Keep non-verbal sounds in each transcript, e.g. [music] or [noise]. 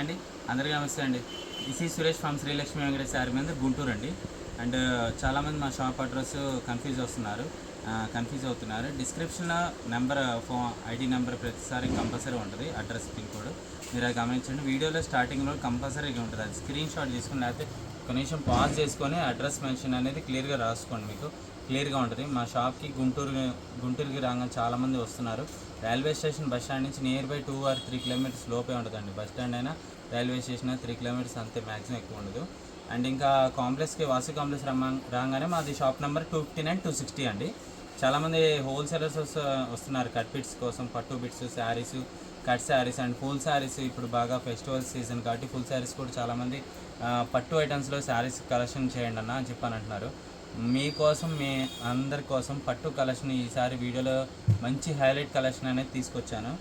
అండి. అందరికీ నమస్తే అండి. దిస్ ఈ సురేష్ ఫ్రమ్ శ్రీలక్ష్మి వెంకటేష్ శారీ మీద గుంటూరు అండి. అండ్ చాలామంది మా షాప్ అడ్రస్ కన్ఫ్యూజ్ వస్తున్నారు. కన్ఫ్యూజ్ అవుతున్నారు. డిస్క్రిప్షన్లో నెంబర్ ఫోన్ ఐడి నెంబర్ ప్రతిసారి కంపల్సరీ ఉంటుంది. అడ్రస్ పిన్ కోడ్ మీరు అది గమనించండి. వీడియోలో స్టార్టింగ్లో కంపల్సరీగా ఉంటుంది. అది స్క్రీన్ షాట్ తీసుకుని లేకపోతే కనీసం పాజ్ చేసుకొని అడ్రస్ మెన్షన్ అనేది క్లియర్గా రాసుకోండి మీకు. క్లియర్గా ఉంటుంది. మా షాప్కి గుంటూరు గుంటూరుకి రాగానే చాలామంది వస్తున్నారు. రైల్వే స్టేషన్ బస్ స్టాండ్ నుంచి near by two or three kilometres లోపే ఉంటుందండి. బస్ స్టాండ్ అయినా రైల్వే స్టేషన్ త్రీ కిలోమీటర్స్ అంతే మ్యాక్సిమం ఎక్కువ ఉండదు. అండ్ ఇంకా కాంప్లెక్స్కి వాసు కాంప్లెక్స్ రమ్మా రాగానే మాది shop number two fifty nine two sixty అండి. చాలామంది హోల్సేలర్స్ వస్తున్నారు కట్ బిట్స్ కోసం పట్టు bits sarees cut sarees and full sarees. ఇప్పుడు బాగా ఫెస్టివల్ సీజన్ కాబట్టి ఫుల్ శారీస్ కూడా చాలామంది పట్టు ఐటమ్స్లో శారీస్ కలెక్షన్ చేయండి అన్న అని చెప్పని అంటున్నారు. మీకోసం మీ అందరి కోసం పట్టు కలెక్షన్ ఈసారి వీడియోలో మంచి హైలైట్ కలెక్షన్ అనేది తీసుకొచ్చాను.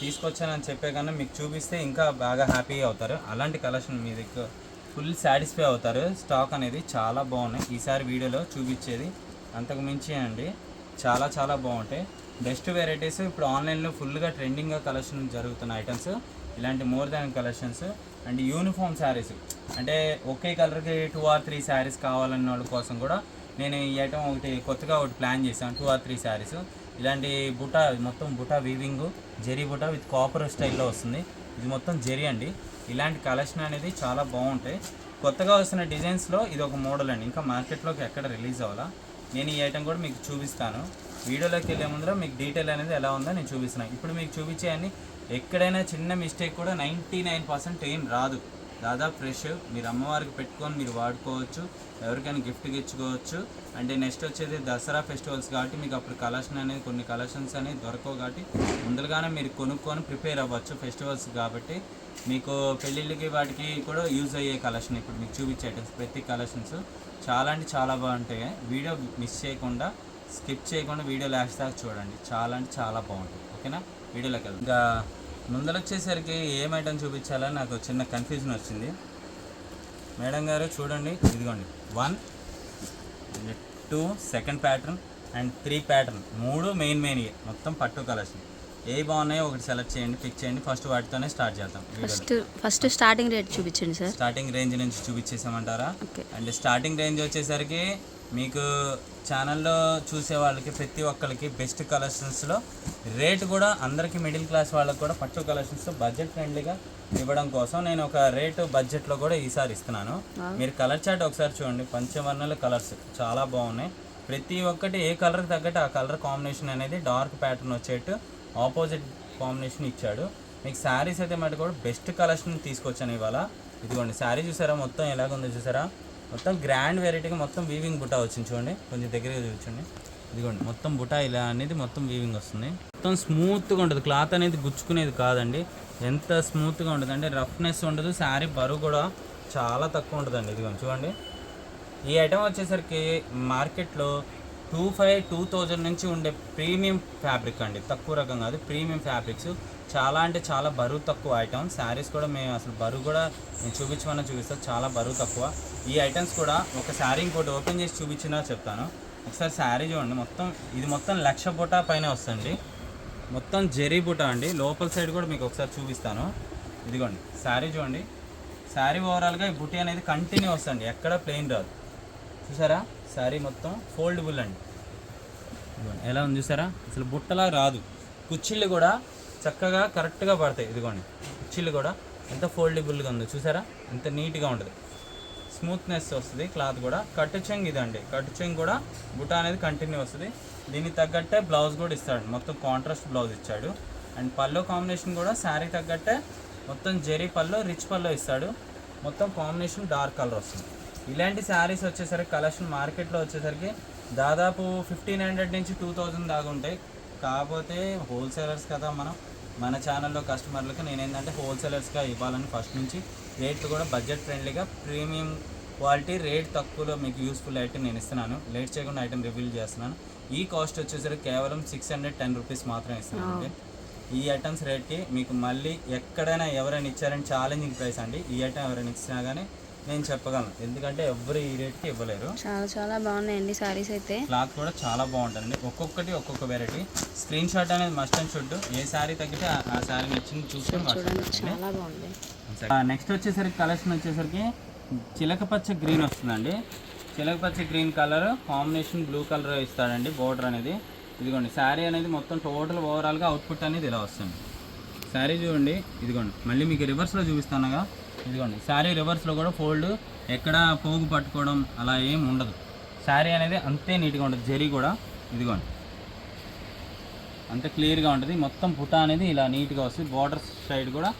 తీసుకొచ్చాను తీసుకొచ్చానని చెప్పే కన్నా మీకు చూపిస్తే ఇంకా బాగా హ్యాపీ అవుతారు. అలాంటి కలెక్షన్ మీ దగ్గర ఫుల్ సాటిస్ఫై అవుతారు. స్టాక్ అనేది చాలా బాగున్నాయి. ఈసారి వీడియోలో చూపించేది అంతకు మించి అండి. చాలా చాలా బాగుంటాయి. బెస్ట్ వెరైటీస్ ఇప్పుడు ఆన్లైన్లో ఫుల్గా ట్రెండింగ్గా కలెక్షన్ జరుగుతున్న ఐటమ్స్. ఇలాంటి more than collections and uniform sarees అంటే ఒకే కలర్కి టూ ఆర్ త్రీ శారీస్ కావాలన్న వాళ్ళ కోసం కూడా నేను ఈ ఐటమ్ ఒకటి కొత్తగా ఒకటి ప్లాన్ చేశాను టూ ఆర్ త్రీ శారీస్ ఇలాంటి బుటా మొత్తం బుటా వీవింగ్ జెరీ బుటా విత్ కాపర్ స్టైల్లో వస్తుంది. ఇది మొత్తం జెరీ అండి. ఇలాంటి కలెక్షన్ అనేది చాలా బాగుంటాయి. కొత్తగా వస్తున్న డిజైన్స్లో ఇది ఒక మోడల్ అండి. ఇంకా మార్కెట్లోకి ఎక్కడ రిలీజ్ అవ్వాలా? నేను ఈ ఐటమ్ కూడా మీకు చూపిస్తాను. వీడియోలోకి వెళ్ళే ముందర మీకు డీటెయిల్ అనేది ఎలా ఉందో నేను చూపిస్తున్నాను. ఇప్పుడు మీకు చూపించేయన్ని ఎక్కడైనా చిన్న మిస్టేక్ కూడా నైంటీ నైన్ పర్సెంట్ ఏం రాదు. దాదాపు ఫ్రెష్ మీరు అమ్మవారికి పెట్టుకొని మీరు వాడుకోవచ్చు. ఎవరికైనా గిఫ్ట్గా ఇచ్చుకోవచ్చు అంటే నెక్స్ట్ వచ్చేది దసరా ఫెస్టివల్స్ కాబట్టి మీకు అప్పుడు కలెక్షన్ అనేది కొన్ని కలెక్షన్స్ అనేవి దొరకవు కాబట్టి ముందుగానే మీరు కొనుక్కొని ప్రిపేర్ అవ్వచ్చు ఫెస్టివల్స్ కాబట్టి. మీకు పెళ్ళిళ్ళకి వాటికి కూడా యూజ్ అయ్యే కలెక్షన్ ఇప్పుడు మీకు చూపించే ప్రతి కలెక్షన్స్ చాలా అంటే చాలా బాగుంటాయి. వీడియో మిస్ చేయకుండా స్కిప్ చేయకుండా వీడియో లాస్ట్ దాకా చూడండి. చాలా అంటే చాలా బాగుంటుంది. ఓకేనా? వీడియోలోకి వెళ్దాం. ఇంకా ముందర వచ్చేసరికి ఏం ఐటమ్ చూపించాలని నాకు చిన్న కన్ఫ్యూజన్ వచ్చింది. మేడం గారు చూడండి ఇదిగోండి. One two second pattern and three pattern మూడు మెయిన్ మెయిన్ మొత్తం పట్టు కలెక్షన్ ఏ బాగున్నాయో ఒకటి సెలెక్ట్ చేయండి పిక్ చేయండి. ఫస్ట్ వాటితోనే స్టార్ట్ చేద్దాం ఫస్ట్ ఫస్ట్ స్టార్టింగ్ రేట్ చూపించండి సార్ స్టార్టింగ్ రేంజ్ నుంచి చూపించేసామంటారా అండ్ స్టార్టింగ్ రేంజ్ వచ్చేసరికి మీకు ఛానల్లో చూసే వాళ్ళకి ప్రతి ఒక్కరికి బెస్ట్ కలెక్షన్స్లో రేట్ కూడా అందరికీ మిడిల్ క్లాస్ వాళ్ళకి కూడా పట్టు కలెక్షన్స్ బడ్జెట్ ఫ్రెండ్లీగా ఇవ్వడం కోసం నేను ఒక రేటు బడ్జెట్లో కూడా ఈసారి ఇస్తున్నాను. మీరు కలర్ చార్ట్ ఒకసారి చూడండి. పంచవర్ణాల కలర్స్ చాలా బాగున్నాయి. ప్రతి ఒక్కటి ఏ కలర్కి తగ్గట్టు ఆ కలర్ కాంబినేషన్ అనేది డార్క్ ప్యాటర్న్ వచ్చేట్టు ఆపోజిట్ కాంబినేషన్ ఇచ్చాడు. మీకు శారీస్ అయితే మటు కూడా బెస్ట్ కలెక్షన్ తీసుకొచ్చాను ఇవాళ. ఇదిగోండి శారీ చూసారా? మొత్తం ఎలాగుందో చూసారా? మొత్తం గ్రాండ్ వెరైటీగా మొత్తం వీవింగ్ బుటా వచ్చింది చూడండి. కొంచెం దగ్గరగా చూడండి ఇదిగోండి మొత్తం బుటా ఇలా అనేది మొత్తం వీవింగ్ వస్తుంది. మొత్తం స్మూత్గా ఉంటుంది. క్లాత్ అనేది గుచ్చుకునేది కాదండి. ఎంత స్మూత్గా ఉంటుంది అంటే రఫ్నెస్ ఉండదు. శారీ బరువు కూడా చాలా తక్కువ ఉంటుందండి. ఇదిగోండి చూడండి. ఈ ఐటెం వచ్చేసరికి మార్కెట్లో టూ ఫైవ్ టూ థౌజండ్ నుంచి ఉండే ప్రీమియం ఫ్యాబ్రిక్ అండి. తక్కువ రకం కాదు ప్రీమియం ఫ్యాబ్రిక్స్. చాలా అంటే చాలా బరువు తక్కువ ఐటమ్ శారీస్ కూడా మేము అసలు బరువు కూడా నేను చూపించమన్నా చూపిస్తాను చాలా బరువు తక్కువ. ఈ ఐటమ్స్ కూడా ఒక శారీ ఇంకోటి ఓపెన్ చేసి చూపించినా చెప్తాను. ఒకసారి శారీ చూడండి మొత్తం ఇది మొత్తం లక్ష బుటా పైన వస్తుంది. మొత్తం జెరీ బుటా అండి. లోపల సైడ్ కూడా మీకు ఒకసారి చూపిస్తాను. ఇదిగోండి శారీ చూడండి. శారీ ఓవరాల్గా ఈ బుటీ అనేది కంటిన్యూ వస్తుంది ఎక్కడ ప్లెయిన్ రాదు. చూసారా? శారీ మొత్తం ఫోల్డబుల్ అండి. ఎలా ఉంది చూసారా? అసలు బుట్టలా రాదు. కుచ్చిళ్ళు కూడా చక్కగా కరెక్ట్గా పడతాయి. ఇదిగోండి కుచ్చిళ్ళు కూడా ఎంత ఫోల్డబుల్గా ఉందో చూసారా? ఎంత నీట్గా ఉంటుంది. స్మూత్నెస్ వస్తుంది క్లాత్ కూడా. కట్టు చెంగ్ ఇదండి. కట్టు చెంగ్ కూడా బుట్ట అనేది కంటిన్యూ వస్తుంది. దీనికి తగ్గట్టే బ్లౌజ్ కూడా ఇస్తాడు. మొత్తం కాంట్రాస్ట్ బ్లౌజ్ ఇచ్చాడు. అండ్ పల్లో కాంబినేషన్ కూడా శారీ తగ్గట్టే మొత్తం జెరీ పల్లో రిచ్ పల్లో ఇస్తాడు. మొత్తం కాంబినేషన్ డార్క్ కలర్ వస్తుంది. ఇలాంటి శారీస్ వచ్చేసరికి కలెక్షన్ మార్కెట్లో వచ్చేసరికి దాదాపు ఫిఫ్టీన్ హండ్రెడ్ నుంచి టూ థౌజండ్ దాకా ఉంటాయి. కాకపోతే హోల్సేలర్స్ కదా మనం. మన ఛానల్లో కస్టమర్లకు నేను ఏంటంటే హోల్సేలర్స్గా ఇవ్వాలని ఫస్ట్ నుంచి. రేట్లు కూడా బడ్జెట్ ఫ్రెండ్లీగా ప్రీమియం క్వాలిటీ రేట్ తక్కువలో మీకు యూస్ఫుల్ ఐటమ్ నేను ఇస్తున్నాను. లేట్ చేయకుండా ఐటమ్ రివీల్ చేస్తున్నాను. ఈ కాస్ట్ వచ్చేసరికి కేవలం సిక్స్ హండ్రెడ్ టెన్ రూపీస్ మాత్రమే ఇస్తున్నాను అండి ఈ ఐటమ్స్ రేట్కి మీకు మళ్ళీ ఎక్కడైనా ఎవరైనా ఇచ్చారని ఛాలెంజింగ్ ప్రైస్ అండి. ఈ ఐటమ్ ఎవరైనా ఇచ్చినా కానీ నేను చెప్పగలను. ఎందుకంటే ఎవరు ఈ రేట్కి ఇవ్వలేరు. చాలా చాలా బాగున్నాయండి సారీస్ అయితే. క్లాత్ కూడా చాలా బాగుంటుందండి. ఒక్కొక్కటి ఒక్కొక్క వెరైటీ స్క్రీన్ షాట్ అనేది మస్ట్ అండ్ షుడ్ ఏ శారీ తగ్గితే ఆ- శారీ నచ్చింది చూసుకొని చాలా బాగుంది. నెక్స్ట్ వచ్చేసరికి కలెక్షన్ వచ్చేసరికి చిలక పచ్చ గ్రీన్ వస్తుందండి. చిలక పచ్చ green colour combination blue colour ఇస్తాడండి బోర్డర్ అనేది. ఇదిగోండి శారీ అనేది మొత్తం టోటల్ ఓవరాల్గా అవుట్పుట్ అనేది ఇలా వస్తుంది. శారీ చూడండి ఇదిగోండి. మళ్ళీ మీకు రివర్స్లో చూపిస్తానుగా. ఇదిగోండి శారీ రివర్స్లో కూడా ఫోల్డ్ ఎక్కడ పోగు పట్టుకోవడం అలా ఏం ఉండదు. శారీ అనేది అంతే నీట్గా ఉంటుంది జరీ కూడా. ఇదిగోండి అంత క్లియర్గా ఉంటుంది. మొత్తం పుటా అనేది ఇలా నీట్గా వస్తుంది. బార్డర్ సైడ్ కూడా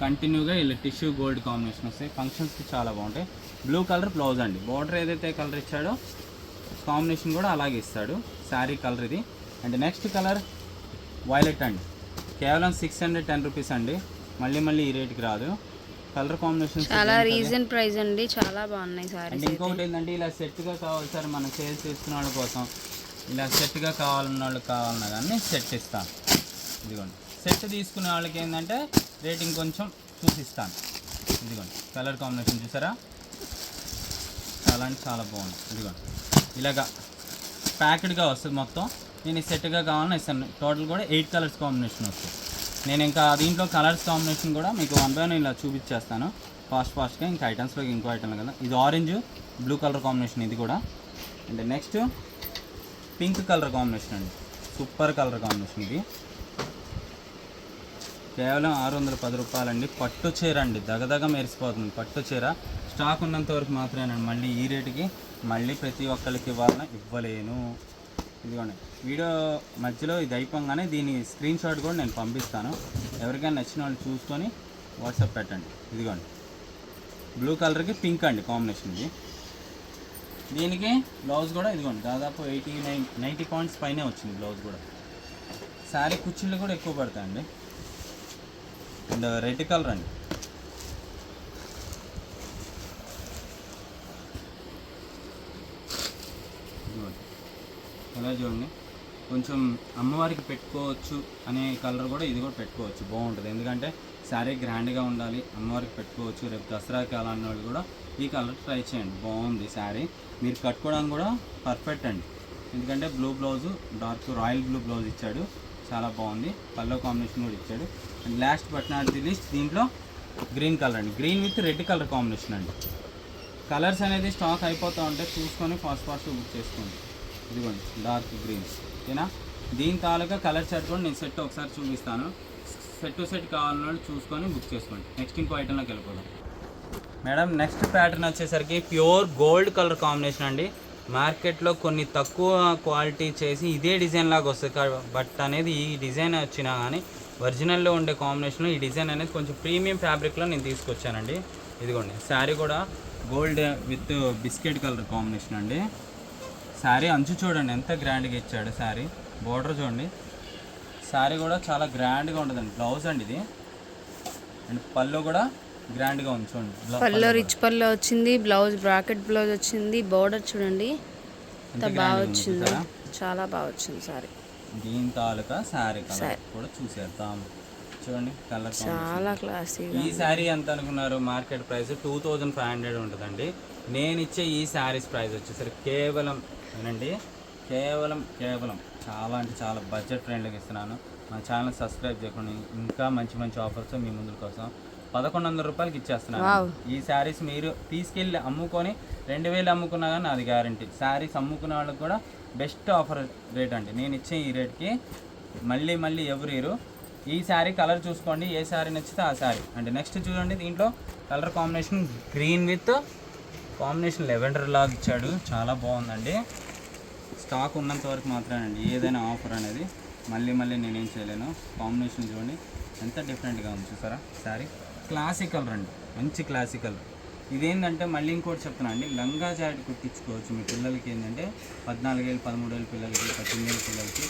కంటిన్యూగా ఇలా టిష్యూ గోల్డ్ కాంబినేషన్ వస్తాయి. ఫంక్షన్స్కి చాలా బాగుంటాయి. బ్లూ కలర్ బ్లౌజ్ అండి. బార్డర్ ఏదైతే కలర్ ఇచ్చాడో కాంబినేషన్ కూడా అలాగే ఇస్తాడు. శారీ కలర్ ఇది. అండ్ నెక్స్ట్ కలర్ వైలెట్ అండి. కేవలం సిక్స్ హండ్రెడ్ టెన్ రూపీస్ అండి. మళ్ళీ మళ్ళీ ఈ రేట్కి రాదు. కలర్ కాంబినేషన్ చాలా రీజన్ ప్రైస్ అండి. చాలా బాగున్నాయి అండ్ సారీస్ ఇంకొకటి ఏంటంటే ఇలా సెట్గా కావాలి సార్ మనం సేల్స్ చేసుకున్న వాళ్ళ కోసం. ఇలా సెట్గా కావాలన్న వాళ్ళకి కావాలన్నా కానీ సెట్ ఇస్తాను. ఇదిగోండి. సెట్ తీసుకునే వాళ్ళకి ఏంటంటే రేటింగ్ కొంచెం చూసిస్తాను. ఇదిగోండి. కలర్ కాంబినేషన్ చూసారా? చాలా అంటే చాలా బాగుంది. ఇదిగోండి. ఇలాగా ప్యాకెడ్గా వస్తుంది మొత్తం. నేను సెట్గా కావాలని ఇస్తాను. టోటల్ కూడా ఎయిట్ కలర్స్ కాంబినేషన్ వస్తుంది. నేను ఇంకా దీంట్లో కలర్స్ కాంబినేషన్ కూడా మీకు వన్ బై వన్ ఇలా చూపించేస్తాను. ఫాస్ట్ ఫాస్ట్గా ఇంకా ఐటమ్స్లోకి ఇంకో ఐటమ్ కదా. ఇది ఆరెంజ్ బ్లూ కలర్ కాంబినేషన్ ఇది కూడా. And next pink colour combination అండి. సూపర్ కలర్ కాంబినేషన్ ఇది. కేవలం ఆరు వందల పది రూపాయలండి. పట్టు చీర అండి. దగదగ మెరిసిపోతుంది పట్టు చీర. స్టాక్ ఉన్నంత వరకు మాత్రమేనండి. మళ్ళీ ఈ రేటుకి మళ్ళీ ప్రతి ఒక్కరికి ఇవ్వాలన్నా ఇవ్వలేను. ఇదిగోండి. వీడియో మధ్యలో ఇది అయిపోగానే దీని స్క్రీన్ షాట్ కూడా నేను పంపిస్తాను. ఎవరికైనా నచ్చిన వాళ్ళు చూసుకొని వాట్సాప్ పెట్టండి. ఇదిగోండి. బ్లూ కలర్కి పింక్ అండి కాంబినేషన్ ఇది. దీనికి బ్లౌజ్ కూడా ఇదిగోండి దాదాపు ఎయిటీ నైన్ నైంటీ పాయింట్స్ పైనే వచ్చింది బ్లౌజ్ కూడా. శారీ కుర్చీలు కూడా ఎక్కువ పడతాయండి. అండ్ రెడ్ కలర్ అండి ఇదిగోండి. ఎలా చూడండి. కొంచెం అమ్మవారికి పెట్టుకోవచ్చు అనే కలర్ కూడా ఇది కూడా పెట్టుకోవచ్చు. బాగుంటుంది. ఎందుకంటే శారీ గ్రాండ్గా ఉండాలి అమ్మవారికి పెట్టుకోవచ్చు. రేపు దసరాకి అలా అన్న కూడా ఈ కలర్ ట్రై చేయండి. బాగుంది శారీ. మీరు కట్టుకోవడానికి కూడా పర్ఫెక్ట్ అండి. ఎందుకంటే blue blouse dark royal blue blouse ఇచ్చాడు. చాలా బాగుంది. పల్లో కాంబినేషన్ కూడా ఇచ్చాడు. And last but not the least దీంట్లో గ్రీన్ కలర్ అండి. Green with red colour combination అండి. కలర్స్ అనేది స్టాక్ అయిపోతూ ఉంటే చూసుకొని ఫాస్ట్ ఫాస్ట్ బుక్ చేసుకోండి. ఇదిగోండి డార్క్ గ్రీన్ ఓకేనా? దీని తాలూకా కలర్ షర్ట్ కూడా నేను సెట్ ఒకసారి చూపిస్తాను. సెట్ టు సెట్ కావాలన్నాడు చూసుకొని బుక్ చేసుకోండి. నెక్స్ట్ ఇంకో ఐటెంలోకి వెళ్ళిపోదాం. మేడం నెక్స్ట్ ప్యాటర్న్ వచ్చేసరికి ప్యూర్ గోల్డ్ కలర్ కాంబినేషన్ అండి. మార్కెట్లో కొన్ని తక్కువ క్వాలిటీ చేసి ఇదే డిజైన్ లాగా వస్తుంది బట్ అనేది ఈ డిజైన్ వచ్చినా కానీ ఒరిజినల్లో ఉండే కాంబినేషన్లో ఈ డిజైన్ అనేది కొంచెం ప్రీమియం ఫ్యాబ్రిక్లో నేను తీసుకొచ్చానండి. ఇదిగోండి శారీ కూడా gold with biscuit colour combination అండి. శారీ అంచు చూడండి ఎంత గ్రాండ్గా ఇచ్చాడు శారీ బోర్డర్ చూడండి. శారీ కూడా చాలా గ్రాండ్గా ఉంటుందండి. బ్లౌజ్ అండి ఇది. అండ్ పళ్ళు కూడా గ్రాండ్గా ఉంది చూడండి. పళ్ళు రిచ్ పల్లో వచ్చింది. బ్లౌజ్ బ్రాకెట్ బ్లౌజ్ వచ్చింది. బార్డర్ చూడండి. ఎంత బాగా వచ్చిందో? చాలా బాగా వచ్చింది సారీ. దీని తాలూకా శారీ కలర్. కూడా చూసేద్దాం. చూడండి కలర్ చాలా క్లాసీగా ఈ శారీ ఎంత అనుకున్నారు? Market price two thousand five hundred ఉంటుందండి. నేను ఇచ్చే ఈ శారీస్ ప్రైస్ వచ్చేసరికి కేవలం ఏనండి కేవలం కేవలం చాలా అంటే చాలా బడ్జెట్ ఫ్రెండ్లీగా ఇస్తున్నాను. మా ఛానల్ సబ్స్క్రైబ్ చేయకుండా ఇంకా మంచి మంచి ఆఫర్స్ మీ ముందుకు కోసం పదకొండు వందల రూపాయలకి ఇచ్చేస్తున్నాను. ఈ శారీస్ మీరు తీసుకెళ్ళి అమ్ముకొని రెండు వేలు అమ్ముకున్నా కానీ అది గ్యారంటీ శారీస్ అమ్ముకునే వాళ్ళకి కూడా బెస్ట్ ఆఫర్ రేట్ అండి. నేను ఇచ్చే ఈ రేట్కి మళ్ళీ మళ్ళీ ఎవరు ఇరు ఈ శారీ కలర్ చూసుకోండి. ఏ శారీ నచ్చితే ఆ శారీ అంటే నెక్స్ట్ చూడండి దీంట్లో colour combination green with combination lavender లాగా ఇచ్చాడు. చాలా బాగుందండి. స్టాక్ ఉన్నంత వరకు మాత్రమేనండి. ఏదైనా ఆఫర్ అనేది మళ్ళీ మళ్ళీ నేనేం చేయలేను. కాంబినేషన్ చూడండి. ఎంత డిఫరెంట్గా ఉంది చూసారా? శారీ. క్లాసికల్ రండి. మంచి క్లాసికల్. ఇదేంటంటే మళ్ళీ ఇంకోటి చెప్తున్నా అండి. లంగా జాకెట్ కుట్టించుకోవచ్చు మీ పిల్లలకి ఏంటంటే పద్నాలుగేళ్ళు పదమూడేళ్ళ పిల్లలకి పద్దెనిమిదేళ్ళ పిల్లలకి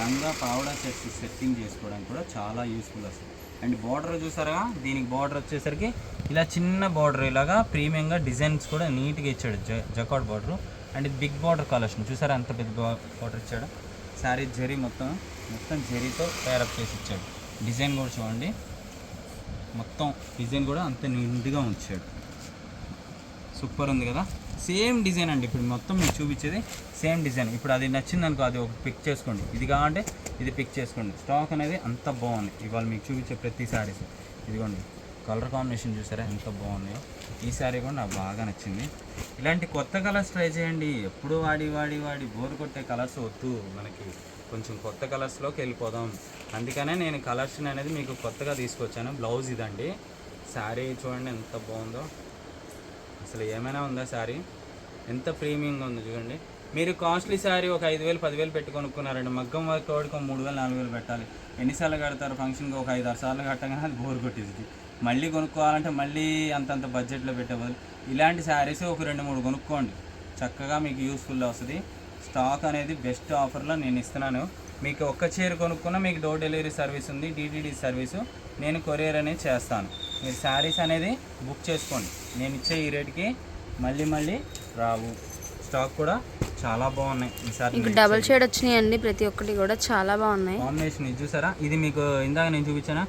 లంగా పావడా సెట్స్ సెట్టింగ్ చేసుకోవడానికి కూడా చాలా యూస్ఫుల్ వస్తుంది అండ్ బార్డర్ చూసారా? దీనికి బార్డర్ వచ్చేసరికి ఇలా చిన్న బార్డర్ ఇలాగా ప్రీమియంగా డిజైన్స్ కూడా నీట్గా ఇచ్చాడు జ జకాట్ బార్డర్. అండ్ ఇది బిగ్ బార్డర్ కలెక్షన్. చూసారా అంత పెద్ద బార్డర్ ఇచ్చాడు. శారీ జరీ మొత్తం మొత్తం జరీతో తయారప్ చేసి ఇచ్చాడు. డిజైన్ కూడా చూడండి. మొత్తం డిజైన్ కూడా అంత నిండుగా ఉంచాడు. సూపర్ ఉంది కదా? సేమ్ డిజైన్ అండి. ఇప్పుడు మొత్తం మీకు చూపించేది సేమ్ డిజైన్. ఇప్పుడు అది నచ్చింది అనుకో అది ఒక పిక్ చేసుకోండి. ఇది కావాలంటే ఇది పిక్ చేసుకోండి. స్టాక్ అనేది అంత బాగుంది. ఇవాళ మీకు చూపించే ప్రతి శారీస్ ఇదిగోండి. కలర్ కాంబినేషన్ చూసారా? ఎంత బాగున్నాయో. ఈ శారీ కూడా నాకు బాగా నచ్చింది. ఇలాంటి కొత్త కలర్స్ ట్రై చేయండి. ఎప్పుడు వాడి వాడి వాడి బోర్ కొట్టే కలర్స్ వద్దు. మనకి కొంచెం కొత్త కలర్స్లోకి వెళ్ళిపోదాం. అందుకనే నేను కలర్స్ అనేది మీకు కొత్తగా తీసుకొచ్చాను. బ్లౌజ్ ఇదండి. శారీ చూడండి ఎంత బాగుందో. అసలు ఏమైనా ఉందా శారీ ఎంత ప్రీమియంగా ఉందో చూడండి. మీరు కాస్ట్లీ శారీ ఒక ఐదు వేలు పదివేలు పెట్టి కొనుక్కున్నారండి. మగ్గం వర్క్ ఒక మూడు వేలు నాలుగు వేలు పెట్టాలి. ఎన్నిసార్లు కడతారు ఫంక్షన్కి? ఒక ఐదు ఆరు సార్లు కట్టగానే అది బోర్ కొట్టేది మళ్ళీ కొనుక్కోవాలంటే మళ్ళీ అంతంత బడ్జెట్లో పెట్టే బదులు ఇలాంటి శారీస్ ఒక రెండు మూడు కొనుక్కోండి. చక్కగా మీకు యూస్ఫుల్ వస్తుంది. స్టాక్ అనేది బెస్ట్ ఆఫర్లో నేను ఇస్తున్నాను. మీకు ఒక్క చీర కొనుక్కున్నా మీకు డోర్ డెలివరీ సర్వీస్ ఉంది డిటిడి సర్వీసు నేను కొరియర్ అనేది చేస్తాను. మీరు శారీస్ అనేది బుక్ చేసుకోండి. నేను ఇచ్చే ఈ రేట్కి మళ్ళీ మళ్ళీ రావు. స్టాక్ కూడా చాలా బాగున్నాయి. ఈసారి ఇంకా డబల్ షేడ్ వచ్చినాయండి ప్రతి ఒక్కటి కూడా చాలా బాగున్నాయి. కాంబినేషన్ ఇది చూసారా? ఇది మీకు ఇందాక నేను చూపించానా?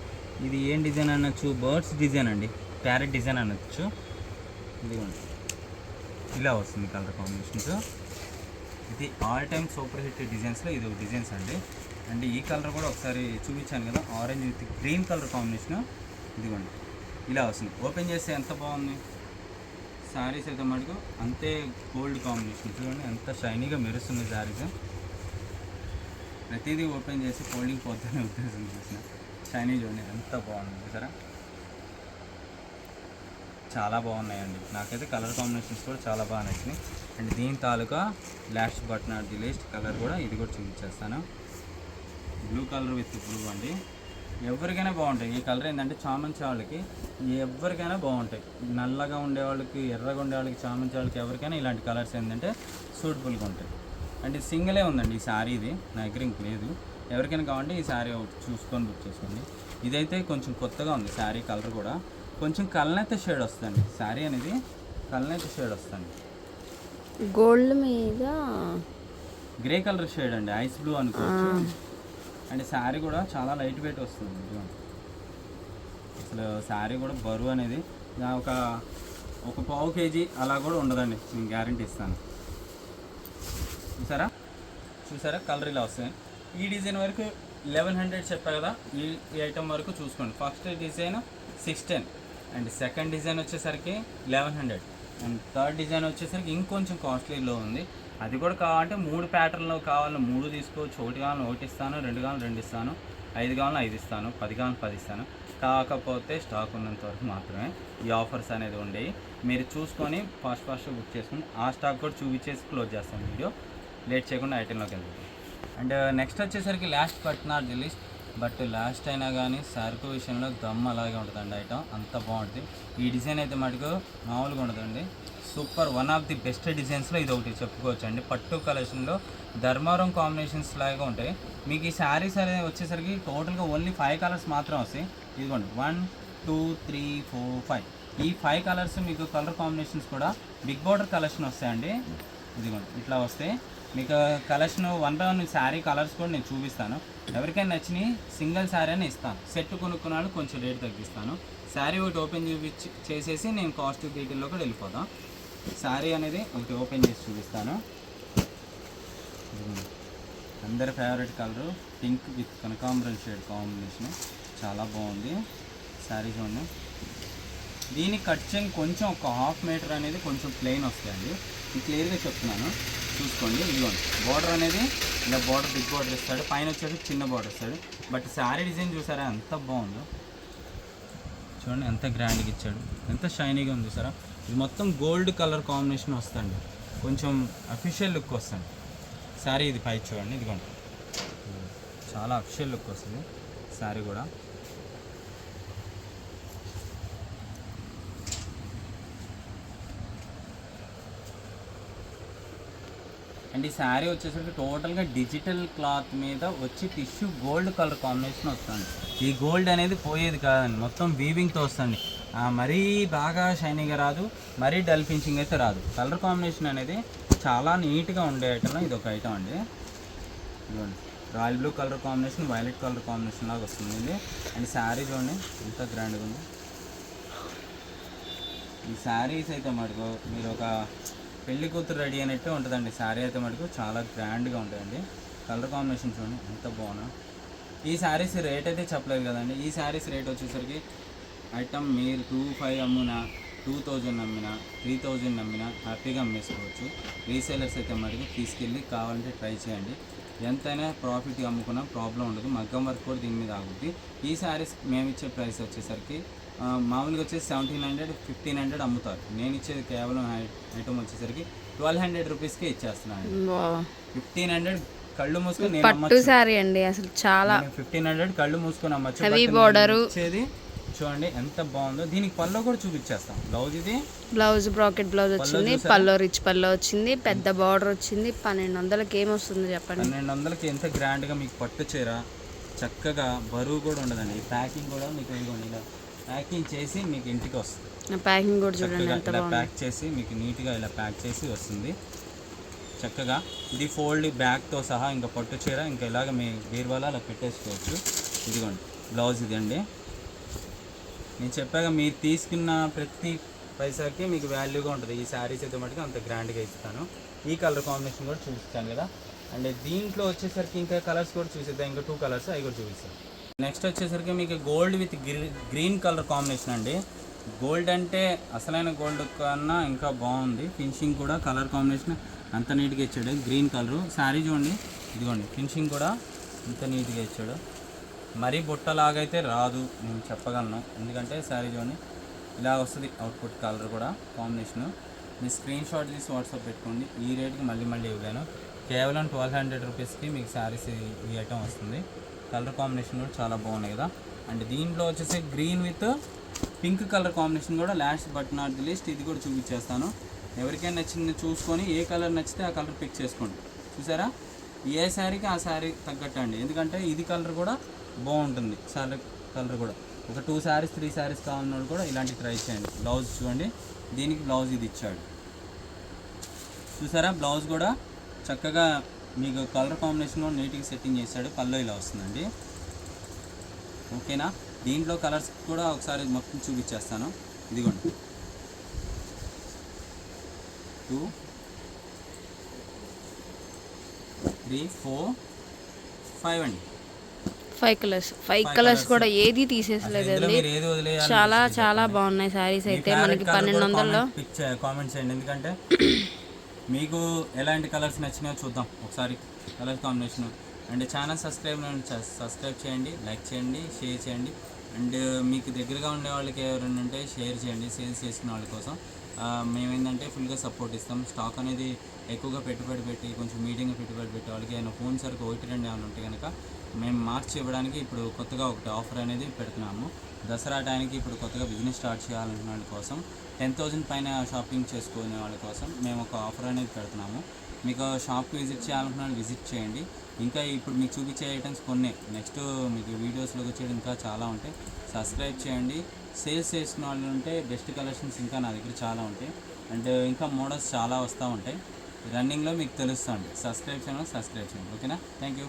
ఇది ఏం డిజైన్ అనొచ్చు? బర్డ్స్ డిజైన్ అండి. ప్యారెట్ డిజైన్ అనొచ్చు. ఇదిగోండి. ఇలా వస్తుంది కలర్ కాంబినేషన్స్. ఇది ఆల్ టైమ్ సూపర్ హిట్ డిజైన్స్లో ఇది ఒక డిజైన్స్ అండి. అండ్ ఈ కలర్ కూడా ఒకసారి చూపించాను కదా orange with green colour combination. ఇదిగోండి. ఇలా వస్తుంది. ఓపెన్ చేస్తే ఎంత బాగుంది? శారీస్ అయితే మటుకు అంతే గోల్డ్ కాంబినేషన్ చూడండి ఎంత షైనీగా మెరుస్తుంది శారీస్. ప్రతిదీ ఓపెన్ చేసి ఫోల్డింగ్ పోతేనే ఉద్దేశం చూసిన. షైనీ చూడండి ఎంత బాగుంది సరే. చాలా బాగున్నాయండి. నాకైతే కలర్ కాంబినేషన్స్ కూడా చాలా బాగా నచ్చినాయి. అండ్ దీని తాలూకా last but not the least colour కూడా ఇది కూడా చూపించేస్తాను. బ్లూ కలర్ విత్ బ్లూ అండి. ఎవరికైనా బాగుంటాయి. ఈ కలర్ ఏంటంటే చామంతి వాళ్ళకి ఎవరికైనా బాగుంటాయి. నల్లగా ఉండే వాళ్ళకి ఎర్రగా ఉండే వాళ్ళకి చామంతి వాళ్ళకి ఎవరికైనా ఇలాంటి కలర్స్ ఏంటంటే సూటబుల్గా ఉంటాయి. ఇది సింగిలే ఉందండి ఈ శారీ ఇది. నా దగ్గర ఇంక లేదు. ఎవరికైనా కావాలంటే ఈ శారీ ఒకటి చూసుకొని బుక్ చేసుకోండి. ఇదైతే కొంచెం కొత్తగా ఉంది శారీ కలర్ కూడా. కొంచెం కలనైతే షేడ్ వస్తుంది శారీ అనేది కలనైతే షేడ్ వస్తుంది. గోల్డ్ మీద గ్రే కలర్ షేడ్ అండి. ఐస్ బ్లూ అనుకోవచ్చు. అండ్ శారీ కూడా చాలా లైట్ వెయిట్ వస్తుంది. అసలు శారీ కూడా బరువు అనేది ఒక ఒక పావు కేజీ అలా కూడా ఉండదండి. నేను గ్యారంటీ ఇస్తాను. చూసారా? చూసారా? కలర్ ఇలా వస్తాయి. ఈ డిజైన్ వరకు లెవెన్ హండ్రెడ్ చెప్పా కదా? ఈ ఈ ఐటమ్ వరకు చూసుకోండి. First design six ten and second design వచ్చేసరికి eleven hundred and third design వచ్చేసరికి ఇంకొంచెం కాస్ట్లీలో ఉంది. అది కూడా కావాలంటే మూడు ప్యాటర్న్లో కావాలని మూడు తీసుకోవచ్చు. ఒకటి కావాలని ఒకటి ఇస్తాను రెండు కావాలని రెండు ఇస్తాను ఐదు కావాలని ఐదు ఇస్తాను పది కావాలని పది ఇస్తాను. కాకపోతే స్టాక్ ఉన్నంత వరకు మాత్రమే ఈ ఆఫర్స్ అనేది ఉండేవి. మీరు చూసుకొని ఫాస్ట్ ఫాస్ట్ బుక్ చేసుకుని ఆ స్టాక్ కూడా చూపించేసి క్లోజ్ చేస్తాను వీడియో లేట్ చేయకుండా ఐటెంలోకి వెళ్తాం అండ్ నెక్స్ట్ వచ్చేసరికి last but not the list but last అయినా కానీ సరుకు విషయంలో దమ్ అలాగే ఉంటుందండి ఐటమ్ అంత బాగుంటుంది. ఈ డిజైన్ అయితే మటుకు మామూలుగా ఉండదండి. Super one of the best డిజైన్స్లో ఇది ఒకటి చెప్పుకోవచ్చు అండి పట్టు కలెక్షన్లో ధర్మారం కాంబినేషన్స్ లాగా ఉంటాయి. మీకు ఈ శారీస్ అనేది వచ్చేసరికి టోటల్గా ఓన్లీ ఫైవ్ కలర్స్ మాత్రం వస్తాయి. ఇదిగోండి one two three four five ఈ ఫైవ్ కలర్స్ మీకు కలర్ కాంబినేషన్స్ కూడా బిగ్ బార్డర్ కలెక్షన్ వస్తాయండి. ఇదిగోండి ఇట్లా వస్తే మీకు collection one by one sari colours కూడా నేను చూపిస్తాను. ఎవరికైనా నచ్చినాయి సింగిల్ శారీ అని ఇస్తాను. సెట్ కొనుక్కున్నాడు కొంచెం రేట్ తగ్గిస్తాను. శారీ ఒకటి ఓపెన్ చూపించి చేసేసి నేను కాస్ట్ డీటెయిల్లో కూడా వెళ్ళిపోతాం శారీ అనేది ఒకటి ఓపెన్ చేసి చూపిస్తాను. అందరి ఫేవరెట్ కలర్ పింక్ విత్ కనకాంబరం షేడ్ కాంబినేషన్ చాలా బాగుంది. శారీ చూడండి. దీని కట్ కొంచెం ఒక హాఫ్ మీటర్ అనేది కొంచెం ప్లెయిన్ వస్తాయండి. ఇది క్లియర్గా చెప్తున్నాను. చూసుకోండి ఇదిగోండి. బార్డర్ అనేది ఇలా బార్డర్ బిగ్ బార్డర్ ఇస్తాడు. పైన వచ్చేసి చిన్న బార్డర్ ఇస్తాడు. బట్ శారీ డిజైన్ చూసారా? ఎంత బాగుందో. చూడండి ఎంత గ్రాండ్గా ఇచ్చాడు. ఎంత షైనీగా ఉంది చూసారా? ఇది మొత్తం గోల్డ్ కలర్ కాంబినేషన్ వస్తుంది. కొంచెం అఫీషియల్ లుక్ వస్తుంది. శారీ ఇది పై చూడండి ఇదిగోండి. చాలా అఫీషియల్ లుక్ వస్తుంది శారీ కూడా. అండ్ ఈ శారీ వచ్చేసరికి టోటల్గా డిజిటల్ క్లాత్ మీద వచ్చి టిష్యూ గోల్డ్ కలర్ కాంబినేషన్ వస్తుంది. ఈ గోల్డ్ అనేది పోయేది కాదండి మొత్తం వీవింగ్తో వస్తుంది. మరీ బాగా షైనీగా రాదు మరీ డల్ ఫినిషింగ్ అయితే రాదు. కలర్ కాంబినేషన్ అనేది చాలా నీట్గా ఉండే ఐటమ్ ఇది ఒక ఐటమ్ అండి. ఇదిగోండి. Royal blue colour combination violet colour combination లాగా వస్తుంది అండ్ శారీ చూడండి ఎంత గ్రాండ్గా ఉంది. ఈ శారీస్ అయితే మటుకు మీరు ఒక పెళ్ళి కూతురు రెడీ అయినట్టే ఉంటుందండి. శారీ అయితే మటుకు చాలా గ్రాండ్గా ఉంటుందండి కలర్ కాంబినేషన్ చూడండి ఎంత బాగున్నా. ఈ శారీస్ రేట్ అయితే చెప్పలేదు కదండి. ఈ శారీస్ రేట్ వచ్చేసరికి ఐటమ్ మీరు టూ ఫైవ్ అమ్మినా టూ థౌజండ్ అమ్మినా త్రీ థౌజండ్ అమ్మినా హ్యాపీగా అమ్మేసుకోవచ్చు. రీసేలర్స్ అయితే మటుకు తీసుకెళ్ళి కావాలంటే ట్రై చేయండి. ఎంతైనా ప్రాఫిట్ అమ్ముకున్నా ప్రాబ్లం ఉండదు. మగ్గం వర్క్ కూడా దీని మీద ఆగుద్ది. ఈ శారీస్ మేము ఇచ్చే ప్రైస్ వచ్చేసరికి మామూలుగా వచ్చేసి సెవెంటీన్ హండ్రెడ్ ఫిఫ్టీన్ హండ్రెడ్ అమ్ముతారు. నేను ఇచ్చేది కేవలం ఐటమ్ వచ్చేసరికి ట్వెల్వ్ హండ్రెడ్ రూపీస్కే ఇచ్చేస్తున్నాను. ఫిఫ్టీన్ హండ్రెడ్ కళ్ళు మూసుకొని నేను పట్టు అండి అసలు చాలా ఫిఫ్టీన్ హండ్రెడ్ కళ్ళు మూసుకొని అమ్మచ్చు. border. నేను ఇచ్చేది చూడండి ఎంత బాగుందో. దీనికి పళ్ళు కూడా చూపించేస్తాం. బ్లౌజ్ ఇది. బ్లౌజ్ బ్రాకెట్ బ్లౌజ్ వచ్చింది? పల్లో రిచ్ పల్లో వచ్చింది. పెద్ద బార్డర్ వచ్చింది. పన్నెండు వందలకి ఏమొస్తుంది చెప్పండి? పన్నెండు వందలకి ఎంత గ్రాండ్గా మీకు పట్టు చీర చక్కగా బరువు కూడా ఉండదండి. ప్యాకింగ్ కూడా మీకు ఇదిగోండి ఇలా ప్యాకింగ్ చేసి మీకు ఇంటికి వస్తుంది. ప్యాకింగ్ కూడా చూడండి ఎంత ఇలా ప్యాక్ చేసి మీకు నీట్గా ఇలా ప్యాక్ చేసి వస్తుంది. చక్కగా ఇది ఫోల్డ్ బ్యాగ్తో సహా ఇంకా పట్టు చీర ఇంకా ఇలాగ మీ బీరువాలో అలా పెట్టేసుకోవచ్చు. ఇదిగోండి బ్లౌజ్ ఇది అండి నేను చెప్పాక మీరు తీసుకున్న ప్రతి పైసాకి మీకు వాల్యూగా ఉంటుంది. ఈ శారీస్ అయితే మటుకు అంత గ్రాండ్గా ఇస్తాను. ఈ కలర్ కాంబినేషన్ కూడా చూపిస్తాను కదా. అండ్ దీంట్లో వచ్చేసరికి ఇంకా కలర్స్ కూడా చూపిద్దాం ఇంకా టూ కలర్స్ అవి కూడా చూపిస్తాను. నెక్స్ట్ వచ్చేసరికి మీకు gold with green colour combination అండి. గోల్డ్ అంటే అసలైన గోల్డ్ కన్నా ఇంకా బాగుంది. ఫినిషింగ్ కూడా కలర్ కాంబినేషన్ అంత నీట్గా ఇచ్చాడు. గ్రీన్ కలరు శారీ చూడండి. ఇదిగోండి. ఫినిషింగ్ కూడా అంత నీట్గా ఇచ్చాడు. మరీ బుట్టలాగైతే రాదు నేను చెప్పగలను. ఎందుకంటే శారీలోని ఇలా వస్తుంది అవుట్పుట్ కలర్ కూడా కాంబినేషను. మీ స్క్రీన్ షాట్ తీసి వాట్సాప్ పెట్టుకోండి. ఈ రేట్కి మళ్ళీ మళ్ళీ ఇవ్వలేను. కేవలం ట్వెల్వ్ హండ్రెడ్ రూపీస్కి మీకు శారీస్ ఇవ్వటం వస్తుంది. కలర్ కాంబినేషన్ కూడా చాలా బాగున్నాయి కదా. అండ్ దీంట్లో వచ్చేసి green with pink colour combination కూడా last but not the list ఇది కూడా చూపించేస్తాను. ఎవరికైనా నచ్చింది చూసుకొని ఏ కలర్ నచ్చితే ఆ కలర్ పిక్ చేసుకోండి. చూసారా? ఏ శారీకి ఆ శారీ తగ్గట్టండి. ఎందుకంటే ఇది కలర్ కూడా బాగుంటుంది శారీ కలర్ కూడా. ఒక టూ శారీస్ త్రీ శారీస్ కావాలన్న వాళ్ళు కూడా ఇలాంటి ట్రై చేయండి. బ్లౌజ్ చూడండి. దీనికి బ్లౌజ్ ఇది ఇచ్చాడు. చూసారా? బ్లౌజ్ కూడా చక్కగా మీకు కలర్ కాంబినేషన్లో నీట్గా సెట్టింగ్ చేశాడు. పళ్ళు ఇలా వస్తుందండి. ఓకేనా? దీంట్లో కలర్స్ కూడా ఒకసారి మొత్తం చూపించేస్తాను. ఇదిగోండి. టూ త్రీ ఫోర్ ఫైవ్ అండి. ఫైవ్ కలర్స్ ఫైవ్ కలర్స్ కూడా ఏది తీసేసలేదండి. చాలా చాలా బాగున్నాయి శారీస్ అయితే మనకి పన్నెండు వందల్లో కామెంట్ చేయండి. ఎందుకంటే [clears throat] మీకు ఎలాంటి కలర్స్ నచ్చినాయో చూద్దాం ఒకసారి. Colour combination and channel subscribe subscribe చేయండి లైక్ చేయండి షేర్ చేయండి. అండ్ మీకు దగ్గరగా ఉండే వాళ్ళకి ఎవరైనా ఉంటే షేర్ చేయండి సేల్స్ చేసుకునే వాళ్ళ కోసం. మేమేంటంటే ఫుల్గా సపోర్ట్ ఇస్తాం. స్టాక్ అనేది ఎక్కువగా పెట్టుబడి పెట్టి కొంచెం మీడియంగా పెట్టుబడి పెట్టి వాళ్ళకి ఏమైనా ఫోన్ సరుకు ఒకటి రెండు ఏమైనా ఉంటే కనుక మేము మార్చి ఇవ్వడానికి ఇప్పుడు కొత్తగా ఒకటి ఆఫర్ అనేది పెడుతున్నాము. దసరా టైంకి ఇప్పుడు కొత్తగా బిజినెస్ స్టార్ట్ చేయాలనుకున్న వాళ్ళ కోసం టెన్ థౌజండ్ పైన షాపింగ్ చేసుకునే వాళ్ళ కోసం మేము ఒక ఆఫర్ అనేది పెడుతున్నాము. మీకు షాప్కి విజిట్ చేయాలనుకున్న వాళ్ళు విజిట్ చేయండి. ఇంకా ఇప్పుడు మీకు చూపించే ఐటమ్స్ కొన్ని. నెక్స్ట్ మీకు వీడియోస్లోకి వచ్చేది ఇంకా చాలా ఉంటాయి. సబ్స్క్రైబ్ చేయండి. సేల్స్ చేసిన వాళ్ళు ఉంటే బెస్ట్ కలెక్షన్స్ ఇంకా నా దగ్గర చాలా ఉంటాయి. అండ్ ఇంకా మోడల్స్ చాలా వస్తూ ఉంటాయి. రన్నింగ్లో మీకు తెలుస్తుంది సబ్స్క్రైబ్ చేయండి సబ్స్క్రైబ్ చేయండి. ఓకేనా? Thank you.